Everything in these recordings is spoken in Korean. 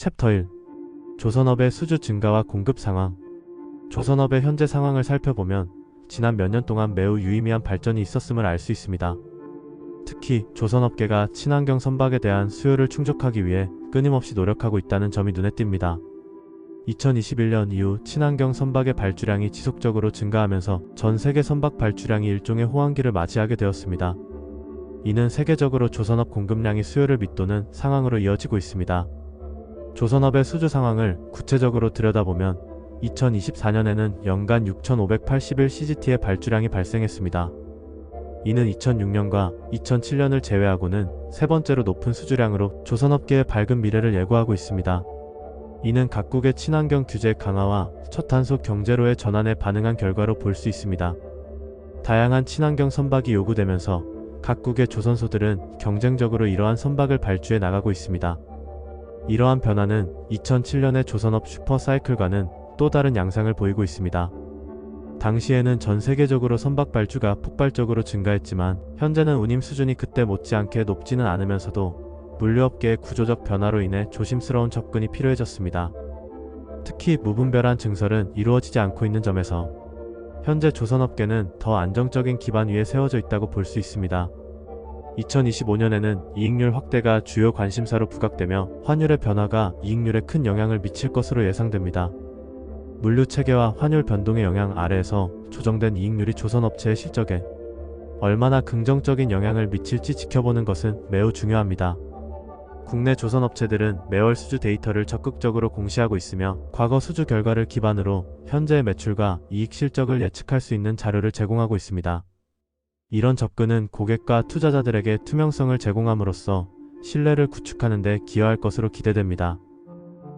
챕터 1 조선업의 수주 증가와 공급 상황 조선업의 현재 상황을 살펴보면 지난 몇 년 동안 매우 유의미한 발전이 있었음을 알 수 있습니다. 특히 조선업계가 친환경 선박에 대한 수요를 충족하기 위해 끊임없이 노력하고 있다는 점이 눈에 띕니다. 2021년 이후 친환경 선박의 발주량이 지속적으로 증가하면서 전 세계 선박 발주량이 일종의 호황기를 맞이하게 되었습니다. 이는 세계적으로 조선업 공급량이 수요를 밑도는 상황으로 이어지고 있습니다. 조선업의 수주 상황을 구체적으로 들여다보면 2024년에는 연간 6,581CGT의 발주량이 발생했습니다. 이는 2006년과 2007년을 제외하고는 세 번째로 높은 수주량으로 조선업계의 밝은 미래를 예고하고 있습니다. 이는 각국의 친환경 규제 강화와 첫탄소 경제로의 전환에 반응한 결과로 볼 수 있습니다. 다양한 친환경 선박이 요구되면서 각국의 조선소들은 경쟁적으로 이러한 선박을 발주해 나가고 있습니다. 이러한 변화는 2007년의 조선업 슈퍼사이클과는 또 다른 양상을 보이고 있습니다. 당시에는 전 세계적으로 선박 발주가 폭발적으로 증가했지만 현재는 운임 수준이 그때 못지않게 높지는 않으면서도 물류업계의 구조적 변화로 인해 조심스러운 접근이 필요해졌습니다. 특히 무분별한 증설은 이루어지지 않고 있는 점에서 현재 조선업계는 더 안정적인 기반 위에 세워져 있다고 볼 수 있습니다. 2025년에는 이익률 확대가 주요 관심사로 부각되며 환율의 변화가 이익률에 큰 영향을 미칠 것으로 예상됩니다. 물류 체계와 환율 변동의 영향 아래에서 조정된 이익률이 조선업체의 실적에 얼마나 긍정적인 영향을 미칠지 지켜보는 것은 매우 중요합니다. 국내 조선업체들은 매월 수주 데이터를 적극적으로 공시하고 있으며 과거 수주 결과를 기반으로 현재의 매출과 이익 실적을 예측할 수 있는 자료를 제공하고 있습니다. 이런 접근은 고객과 투자자들에게 투명성을 제공함으로써 신뢰를 구축하는 데 기여할 것으로 기대됩니다.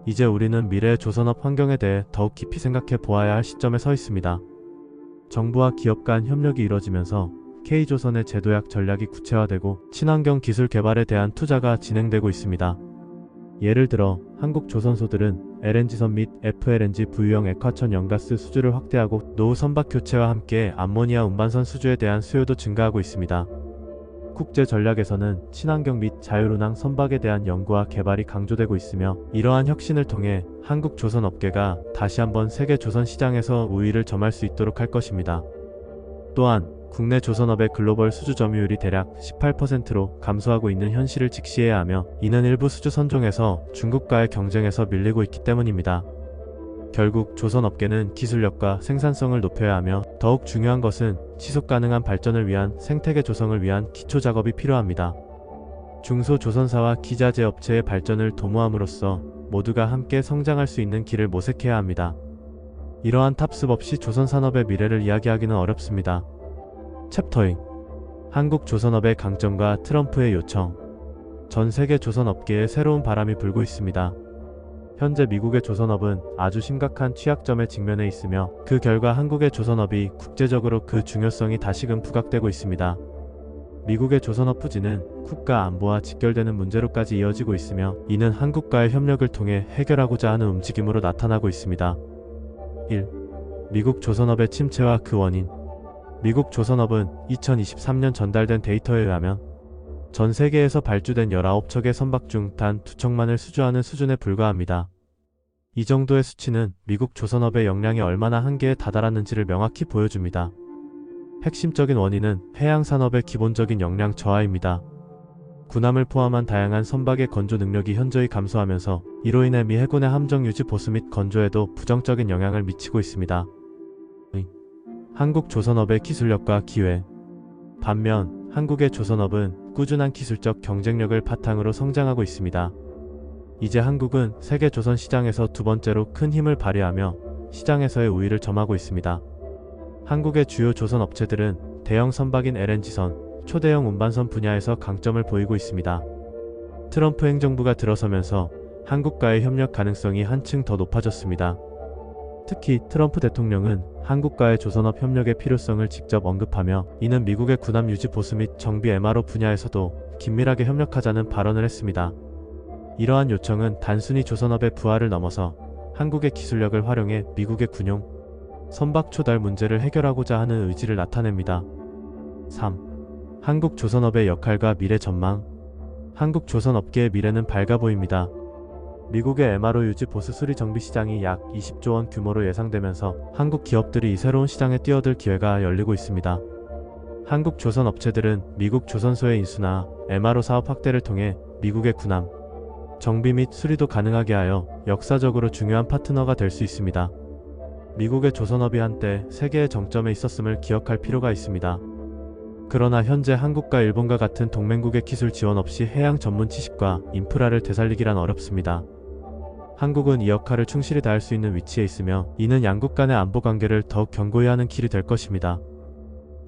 이제 우리는 미래의 조선업 환경에 대해 더욱 깊이 생각해 보아야 할 시점에 서 있습니다. 정부와 기업 간 협력이 이뤄지면서 K조선의 제도약 전략이 구체화되고 친환경 기술 개발에 대한 투자가 진행되고 있습니다. 예를 들어 한국 조선소들은 LNG선 및 FLNG 부유형 액화천 연가스 수주를 확대하고 노후 선박 교체와 함께 암모니아 운반선 수주에 대한 수요도 증가하고 있습니다. 국제 전략에서는 친환경 및 자율운항 선박에 대한 연구와 개발이 강조되고 있으며 이러한 혁신을 통해 한국 조선 업계가 다시 한번 세계 조선 시장에서 우위를 점할 수 있도록 할 것입니다. 또한 국내 조선업의 글로벌 수주 점유율이 대략 18%로 감소하고 있는 현실을 직시해야 하며 이는 일부 수주 선종에서 중국과의 경쟁에서 밀리고 있기 때문입니다. 결국 조선업계는 기술력과 생산성을 높여야 하며 더욱 중요한 것은 지속 가능한 발전을 위한 생태계 조성을 위한 기초 작업이 필요합니다. 중소조선사와 기자재 업체의 발전을 도모함으로써 모두가 함께 성장할 수 있는 길을 모색해야 합니다. 이러한 탑습 없이 조선 산업의 미래를 이야기하기는 어렵습니다. 챕터잉 한국 조선업의 강점과 트럼프의 요청 전 세계 조선업계에 새로운 바람이 불고 있습니다. 현재 미국의 조선업은 아주 심각한 취약점에 직면해 있으며 그 결과 한국의 조선업이 국제적으로 그 중요성이 다시금 부각되고 있습니다. 미국의 조선업 부진은 국가 안보와 직결되는 문제로까지 이어지고 있으며 이는 한국과의 협력을 통해 해결하고자 하는 움직임으로 나타나고 있습니다. 1. 미국 조선업의 침체와 그 원인 미국 조선업은 2023년 전달된 데이터에 의하면 전 세계에서 발주된 19척의 선박 중 단 2척만을 수주하는 수준에 불과합니다. 이 정도의 수치는 미국 조선업의 역량이 얼마나 한계에 다다랐는지를 명확히 보여줍니다. 핵심적인 원인은 해양산업의 기본적인 역량 저하입니다. 군함을 포함한 다양한 선박의 건조 능력이 현저히 감소하면서 이로 인해 미 해군의 함정 유지 보수 및 건조에도 부정적인 영향을 미치고 있습니다. 한국 조선업의 기술력과 기회 반면 한국의 조선업은 꾸준한 기술적 경쟁력을 바탕으로 성장하고 있습니다. 이제 한국은 세계 조선 시장에서 두 번째로 큰 힘을 발휘하며 시장에서의 우위를 점하고 있습니다. 한국의 주요 조선 업체들은 대형 선박인 LNG선, 초대형 운반선 분야에서 강점을 보이고 있습니다. 트럼프 행정부가 들어서면서 한국과의 협력 가능성이 한층 더 높아졌습니다. 특히 트럼프 대통령은 한국과의 조선업 협력의 필요성을 직접 언급하며 이는 미국의 군함 유지 보수 및 정비 MRO 분야에서도 긴밀하게 협력하자는 발언을 했습니다. 이러한 요청은 단순히 조선업의 부활을 넘어서 한국의 기술력을 활용해 미국의 군용, 선박 초달 문제를 해결하고자 하는 의지를 나타냅니다. 3. 한국 조선업의 역할과 미래 전망 한국 조선업계의 미래는 밝아 보입니다. 미국의 MRO 유지 보수 수리 정비 시장이 약 20조 원 규모로 예상되면서 한국 기업들이 이 새로운 시장에 뛰어들 기회가 열리고 있습니다. 한국 조선 업체들은 미국 조선소의 인수나 MRO 사업 확대를 통해 미국의 군함, 정비 및 수리도 가능하게 하여 역사적으로 중요한 파트너가 될 수 있습니다. 미국의 조선업이 한때 세계의 정점에 있었음을 기억할 필요가 있습니다. 그러나 현재 한국과 일본과 같은 동맹국의 기술 지원 없이 해양 전문 지식과 인프라를 되살리기란 어렵습니다. 한국은 이 역할을 충실히 다할 수 있는 위치에 있으며 이는 양국 간의 안보 관계를 더욱 견고히 하는 길이 될 것입니다.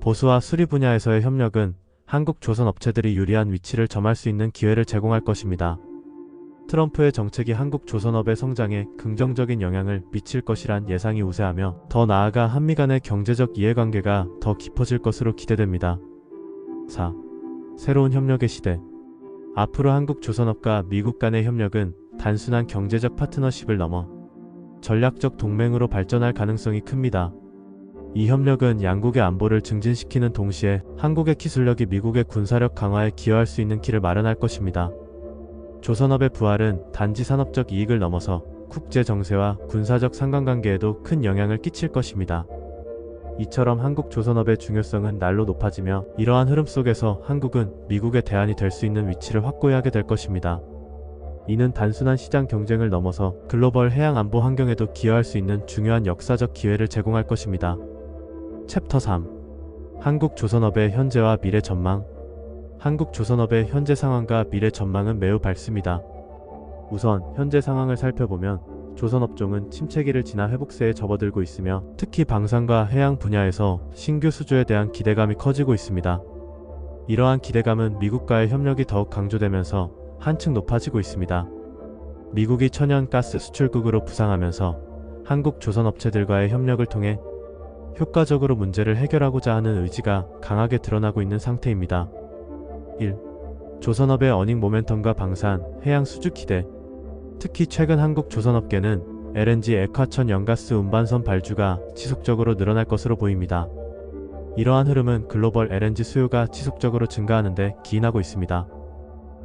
보수와 수리 분야에서의 협력은 한국 조선 업체들이 유리한 위치를 점할 수 있는 기회를 제공할 것입니다. 트럼프의 정책이 한국 조선업의 성장에 긍정적인 영향을 미칠 것이란 예상이 우세하며 더 나아가 한미 간의 경제적 이해관계가 더 깊어질 것으로 기대됩니다. 4. 새로운 협력의 시대 앞으로 한국 조선업과 미국 간의 협력은 단순한 경제적 파트너십을 넘어 전략적 동맹으로 발전할 가능성이 큽니다. 이 협력은 양국의 안보를 증진시키는 동시에 한국의 기술력이 미국의 군사력 강화에 기여할 수 있는 길을 마련할 것입니다. 조선업의 부활은 단지 산업적 이익을 넘어서 국제 정세와 군사적 상관관계에도 큰 영향을 끼칠 것입니다. 이처럼 한국 조선업의 중요성은 날로 높아지며 이러한 흐름 속에서 한국은 미국의 대안이 될 수 있는 위치를 확고히 하게 될 것입니다. 이는 단순한 시장 경쟁을 넘어서 글로벌 해양 안보 환경에도 기여할 수 있는 중요한 역사적 기회를 제공할 것입니다. 챕터 3 한국 조선업의 현재와 미래 전망 한국 조선업의 현재 상황과 미래 전망은 매우 밝습니다. 우선 현재 상황을 살펴보면 조선업종은 침체기를 지나 회복세에 접어들고 있으며 특히 방산과 해양 분야에서 신규 수주에 대한 기대감이 커지고 있습니다. 이러한 기대감은 미국과의 협력이 더욱 강조되면서 한층 높아지고 있습니다. 미국이 천연 가스 수출국으로 부상하면서 한국 조선업체들과의 협력을 통해 효과적으로 문제를 해결하고자 하는 의지가 강하게 드러나고 있는 상태입니다. 1. 조선업의 어닝 모멘텀과 방산, 해양 수주 기대 특히 최근 한국 조선업계는 LNG 액화천 연가스 운반선 발주가 지속적으로 늘어날 것으로 보입니다. 이러한 흐름은 글로벌 LNG 수요가 지속적으로 증가하는데 기인하고 있습니다.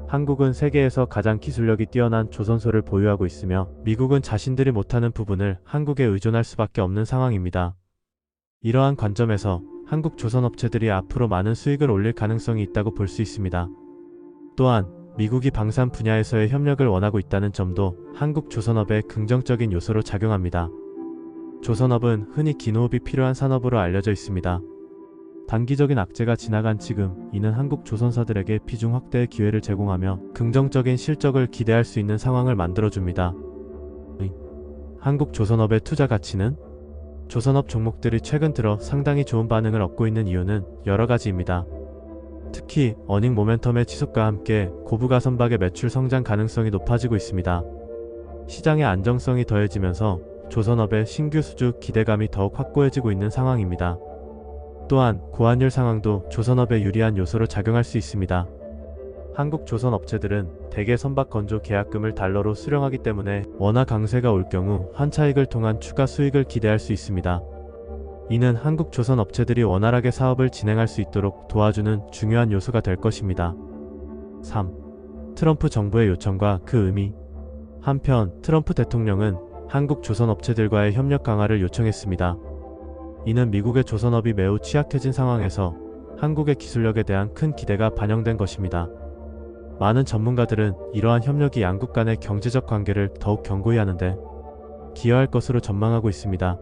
한국은 세계에서 가장 기술력이 뛰어난 조선소를 보유하고 있으며 미국은 자신들이 못하는 부분을 한국에 의존할 수밖에 없는 상황입니다. 이러한 관점에서 한국 조선업체들이 앞으로 많은 수익을 올릴 가능성이 있다고 볼 수 있습니다. 또한 미국이 방산 분야에서의 협력을 원하고 있다는 점도 한국 조선업의 긍정적인 요소로 작용합니다. 조선업은 흔히 긴 호흡이 필요한 산업으로 알려져 있습니다. 단기적인 악재가 지나간 지금 이는 한국 조선사들에게 비중 확대의 기회를 제공하며 긍정적인 실적을 기대할 수 있는 상황을 만들어줍니다. 의. 한국 조선업의 투자 가치는 조선업 종목들이 최근 들어 상당히 좋은 반응을 얻고 있는 이유는 여러 가지입니다. 특히 어닝 모멘텀의 지속과 함께 고부가 선박의 매출 성장 가능성이 높아지고 있습니다. 시장의 안정성이 더해지면서 조선업의 신규 수주 기대감이 더욱 확고해지고 있는 상황입니다. 또한 고환율 상황도 조선업에 유리한 요소로 작용할 수 있습니다. 한국 조선 업체들은 대개 선박 건조 계약금을 달러로 수령하기 때문에 원화 강세가 올 경우 환차익을 통한 추가 수익을 기대할 수 있습니다. 이는 한국 조선 업체들이 원활하게 사업을 진행할 수 있도록 도와주는 중요한 요소가 될 것입니다. 3. 트럼프 정부의 요청과 그 의미 한편 트럼프 대통령은 한국 조선 업체들과의 협력 강화를 요청했습니다. 이는 미국의 조선업이 매우 취약해진 상황에서 한국의 기술력에 대한 큰 기대가 반영된 것입니다. 많은 전문가들은 이러한 협력이 양국 간의 경제적 관계를 더욱 견고히 하는데 기여할 것으로 전망하고 있습니다.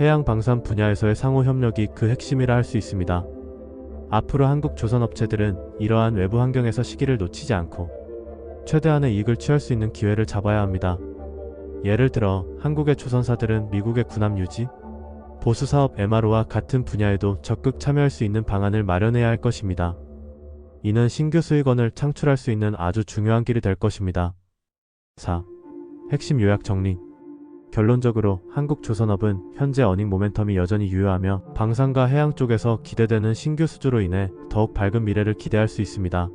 해양 방산 분야에서의 상호 협력이 그 핵심이라 할 수 있습니다. 앞으로 한국 조선 업체들은 이러한 외부 환경에서 시기를 놓치지 않고 최대한의 이익을 취할 수 있는 기회를 잡아야 합니다. 예를 들어 한국의 조선사들은 미국의 군함 유지, 보수사업 MRO와 같은 분야에도 적극 참여할 수 있는 방안을 마련해야 할 것입니다. 이는 신규 수익원을 창출할 수 있는 아주 중요한 길이 될 것입니다. 4. 핵심 요약 정리 결론적으로 한국 조선업은 현재 어닝 모멘텀이 여전히 유효하며 방산과 해양 쪽에서 기대되는 신규 수주로 인해 더욱 밝은 미래를 기대할 수 있습니다.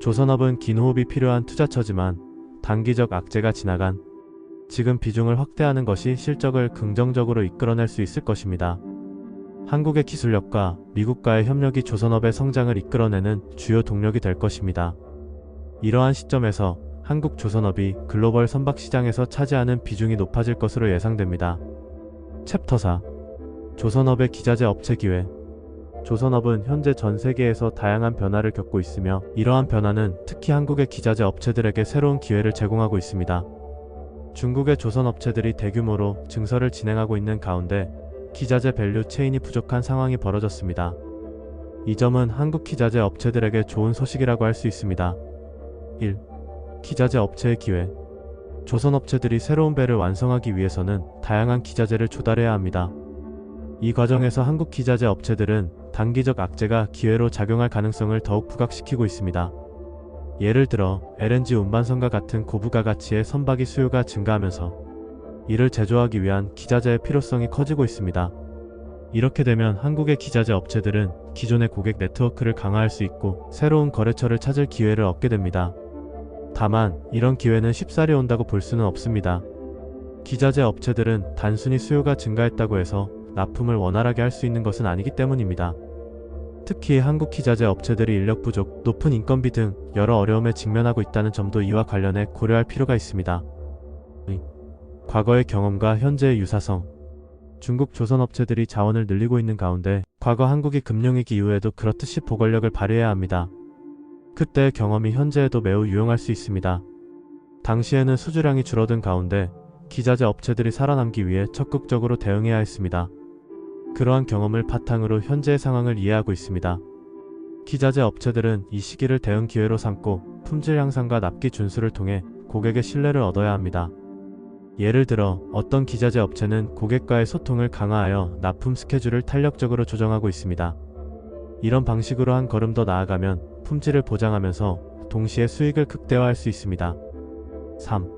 조선업은 긴 호흡이 필요한 투자처지만 단기적 악재가 지나간 지금 비중을 확대하는 것이 실적을 긍정적으로 이끌어낼 수 있을 것입니다. 한국의 기술력과 미국과의 협력이 조선업의 성장을 이끌어내는 주요 동력이 될 것입니다. 이러한 시점에서 한국 조선업이 글로벌 선박 시장에서 차지하는 비중이 높아질 것으로 예상됩니다. 챕터 4 조선업의 기자재 업체 기회 조선업은 현재 전 세계에서 다양한 변화를 겪고 있으며 이러한 변화는 특히 한국의 기자재 업체들에게 새로운 기회를 제공하고 있습니다. 중국의 조선 업체들이 대규모로 증설을 진행하고 있는 가운데 기자재 밸류 체인이 부족한 상황이 벌어졌습니다. 이 점은 한국 기자재 업체들에게 좋은 소식이라고 할 수 있습니다. 1. 기자재 업체의 기회 조선 업체들이 새로운 배를 완성하기 위해서는 다양한 기자재를 조달해야 합니다. 이 과정에서 한국 기자재 업체들은 단기적 악재가 기회로 작용할 가능성을 더욱 부각시키고 있습니다. 예를 들어 LNG 운반선과 같은 고부가 가치의 선박이 수요가 증가하면서 이를 제조하기 위한 기자재의 필요성이 커지고 있습니다. 이렇게 되면 한국의 기자재 업체들은 기존의 고객 네트워크를 강화할 수 있고 새로운 거래처를 찾을 기회를 얻게 됩니다. 다만 이런 기회는 쉽사리 온다고 볼 수는 없습니다. 기자재 업체들은 단순히 수요가 증가했다고 해서 납품을 원활하게 할 수 있는 것은 아니기 때문입니다. 특히 한국 기자재 업체들이 인력 부족, 높은 인건비 등 여러 어려움에 직면하고 있다는 점도 이와 관련해 고려할 필요가 있습니다. 과거의 경험과 현재의 유사성 중국 조선 업체들이 자원을 늘리고 있는 가운데 과거 한국이 금융위기 이후에도 그렇듯이 보관력을 발휘해야 합니다. 그때의 경험이 현재에도 매우 유용할 수 있습니다. 당시에는 수주량이 줄어든 가운데 기자재 업체들이 살아남기 위해 적극적으로 대응해야 했습니다. 그러한 경험을 바탕으로 현재의 상황을 이해하고 있습니다. 기자재 업체들은 이 시기를 대응 기회로 삼고 품질 향상과 납기 준수를 통해 고객의 신뢰를 얻어야 합니다. 예를 들어 어떤 기자재 업체는 고객과의 소통을 강화하여 납품 스케줄을 탄력적으로 조정하고 있습니다. 이런 방식으로 한 걸음 더 나아가면 품질을 보장하면서 동시에 수익을 극대화할 수 있습니다. 3.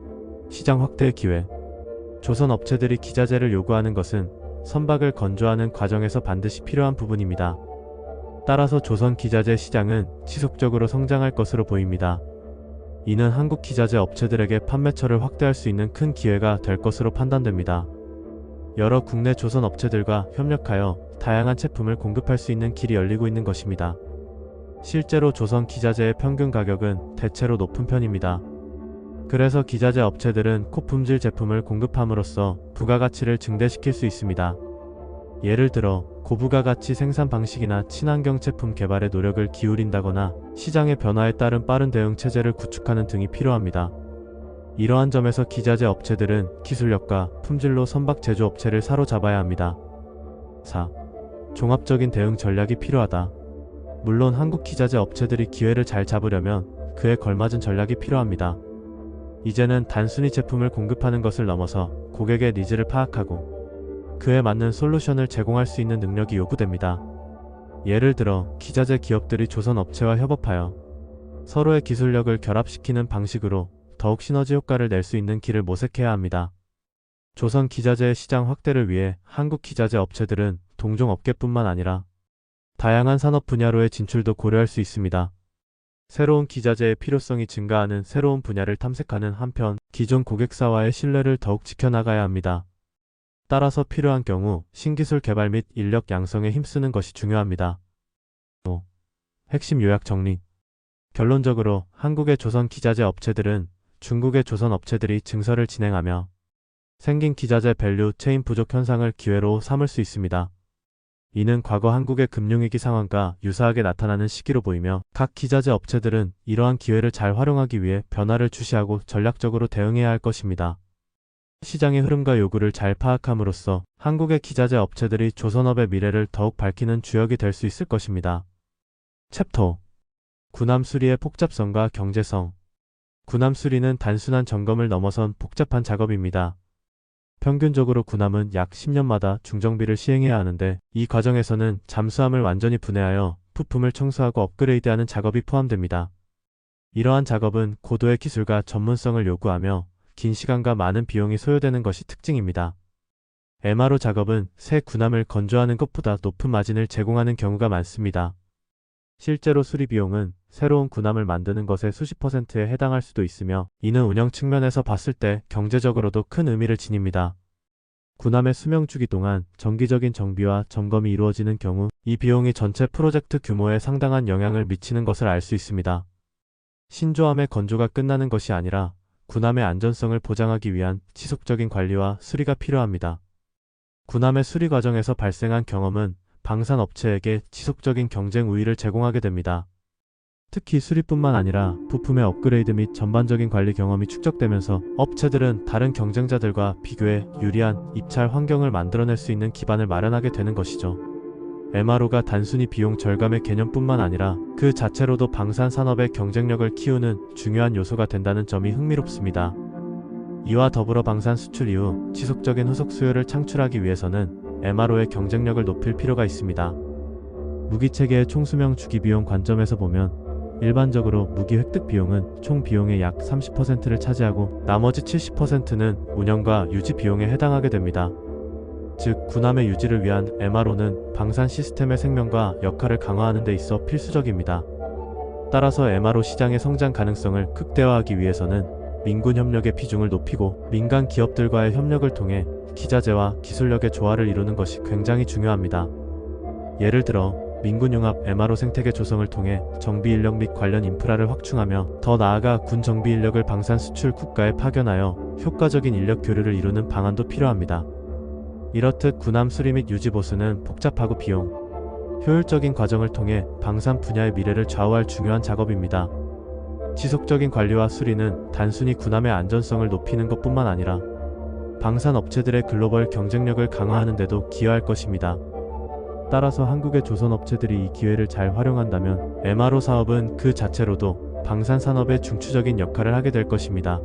시장 확대의 기회 조선 업체들이 기자재를 요구하는 것은 선박을 건조하는 과정에서 반드시 필요한 부분입니다. 따라서 조선 기자재 시장은 지속적으로 성장할 것으로 보입니다. 이는 한국 기자재 업체들에게 판매처를 확대할 수 있는 큰 기회가 될 것으로 판단됩니다. 여러 국내 조선 업체들과 협력하여 다양한 제품을 공급할 수 있는 길이 열리고 있는 것입니다. 실제로 조선 기자재의 평균 가격은 대체로 높은 편입니다. 그래서 기자재 업체들은 고품질 제품을 공급함으로써 부가가치를 증대시킬 수 있습니다. 예를 들어 고부가가치 생산 방식이나 친환경 제품 개발에 노력을 기울인다거나 시장의 변화에 따른 빠른 대응 체제를 구축하는 등이 필요합니다. 이러한 점에서 기자재 업체들은 기술력과 품질로 선박 제조업체를 사로잡아야 합니다. 4. 종합적인 대응 전략이 필요하다. 물론 한국 기자재 업체들이 기회를 잘 잡으려면 그에 걸맞은 전략이 필요합니다. 이제는 단순히 제품을 공급하는 것을 넘어서 고객의 니즈를 파악하고 그에 맞는 솔루션을 제공할 수 있는 능력이 요구됩니다. 예를 들어 기자재 기업들이 조선 업체와 협업하여 서로의 기술력을 결합시키는 방식으로 더욱 시너지 효과를 낼 수 있는 길을 모색해야 합니다. 조선 기자재의 시장 확대를 위해 한국 기자재 업체들은 동종 업계뿐만 아니라 다양한 산업 분야로의 진출도 고려할 수 있습니다. 새로운 기자재의 필요성이 증가하는 새로운 분야를 탐색하는 한편 기존 고객사와의 신뢰를 더욱 지켜나가야 합니다. 따라서 필요한 경우 신기술 개발 및 인력 양성에 힘쓰는 것이 중요합니다. 5. 핵심 요약 정리 결론적으로 한국의 조선 기자재 업체들은 중국의 조선 업체들이 증설을 진행하며 생긴 기자재 밸류 체인 부족 현상을 기회로 삼을 수 있습니다. 이는 과거 한국의 금융위기 상황과 유사하게 나타나는 시기로 보이며 각 기자재 업체들은 이러한 기회를 잘 활용하기 위해 변화를 주시하고 전략적으로 대응해야 할 것입니다. 시장의 흐름과 요구를 잘 파악함으로써 한국의 기자재 업체들이 조선업의 미래를 더욱 밝히는 주역이 될 수 있을 것입니다. 챕터 군함 수리의 복잡성과 경제성 군함 수리는 단순한 점검을 넘어선 복잡한 작업입니다. 평균적으로 군함은 약 10년마다 중정비를 시행해야 하는데 이 과정에서는 잠수함을 완전히 분해하여 부품을 청소하고 업그레이드하는 작업이 포함됩니다. 이러한 작업은 고도의 기술과 전문성을 요구하며 긴 시간과 많은 비용이 소요되는 것이 특징입니다. MRO 작업은 새 군함을 건조하는 것보다 높은 마진을 제공하는 경우가 많습니다. 실제로 수리 비용은 새로운 군함을 만드는 것의 수십 퍼센트에 해당할 수도 있으며 이는 운영 측면에서 봤을 때 경제적으로도 큰 의미를 지닙니다. 군함의 수명 주기 동안 정기적인 정비와 점검이 이루어지는 경우 이 비용이 전체 프로젝트 규모에 상당한 영향을 미치는 것을 알 수 있습니다. 신조함의 건조가 끝나는 것이 아니라 군함의 안전성을 보장하기 위한 지속적인 관리와 수리가 필요합니다. 군함의 수리 과정에서 발생한 경험은 방산 업체에게 지속적인 경쟁 우위를 제공하게 됩니다. 특히 수리뿐만 아니라 부품의 업그레이드 및 전반적인 관리 경험이 축적되면서 업체들은 다른 경쟁자들과 비교해 유리한 입찰 환경을 만들어낼 수 있는 기반을 마련하게 되는 것이죠. MRO가 단순히 비용 절감의 개념뿐만 아니라 그 자체로도 방산 산업의 경쟁력을 키우는 중요한 요소가 된다는 점이 흥미롭습니다. 이와 더불어 방산 수출 이후 지속적인 후속 수요를 창출하기 위해서는 MRO의 경쟁력을 높일 필요가 있습니다. 무기 체계의 총 수명 주기 비용 관점에서 보면 일반적으로 무기 획득 비용은 총 비용의 약 30%를 차지하고 나머지 70%는 운영과 유지 비용에 해당하게 됩니다. 즉, 군함의 유지를 위한 MRO는 방산 시스템의 생명과 역할을 강화하는 데 있어 필수적입니다. 따라서 MRO 시장의 성장 가능성을 극대화하기 위해서는 민군 협력의 비중을 높이고 민간 기업들과의 협력을 통해 기자재와 기술력의 조화를 이루는 것이 굉장히 중요합니다. 예를 들어 민군 융합 MRO 생태계 조성을 통해 정비 인력 및 관련 인프라를 확충하며 더 나아가 군 정비 인력을 방산 수출 국가에 파견하여 효과적인 인력 교류를 이루는 방안도 필요합니다. 이렇듯 군함 수리 및 유지 보수는 복잡하고 비용, 효율적인 과정을 통해 방산 분야의 미래를 좌우할 중요한 작업입니다. 지속적인 관리와 수리는 단순히 군함의 안전성을 높이는 것뿐만 아니라 방산 업체들의 글로벌 경쟁력을 강화하는 데도 기여할 것입니다. 따라서 한국의 조선 업체들이 이 기회를 잘 활용한다면 MRO 사업은 그 자체로도 방산 산업의 중추적인 역할을 하게 될 것입니다.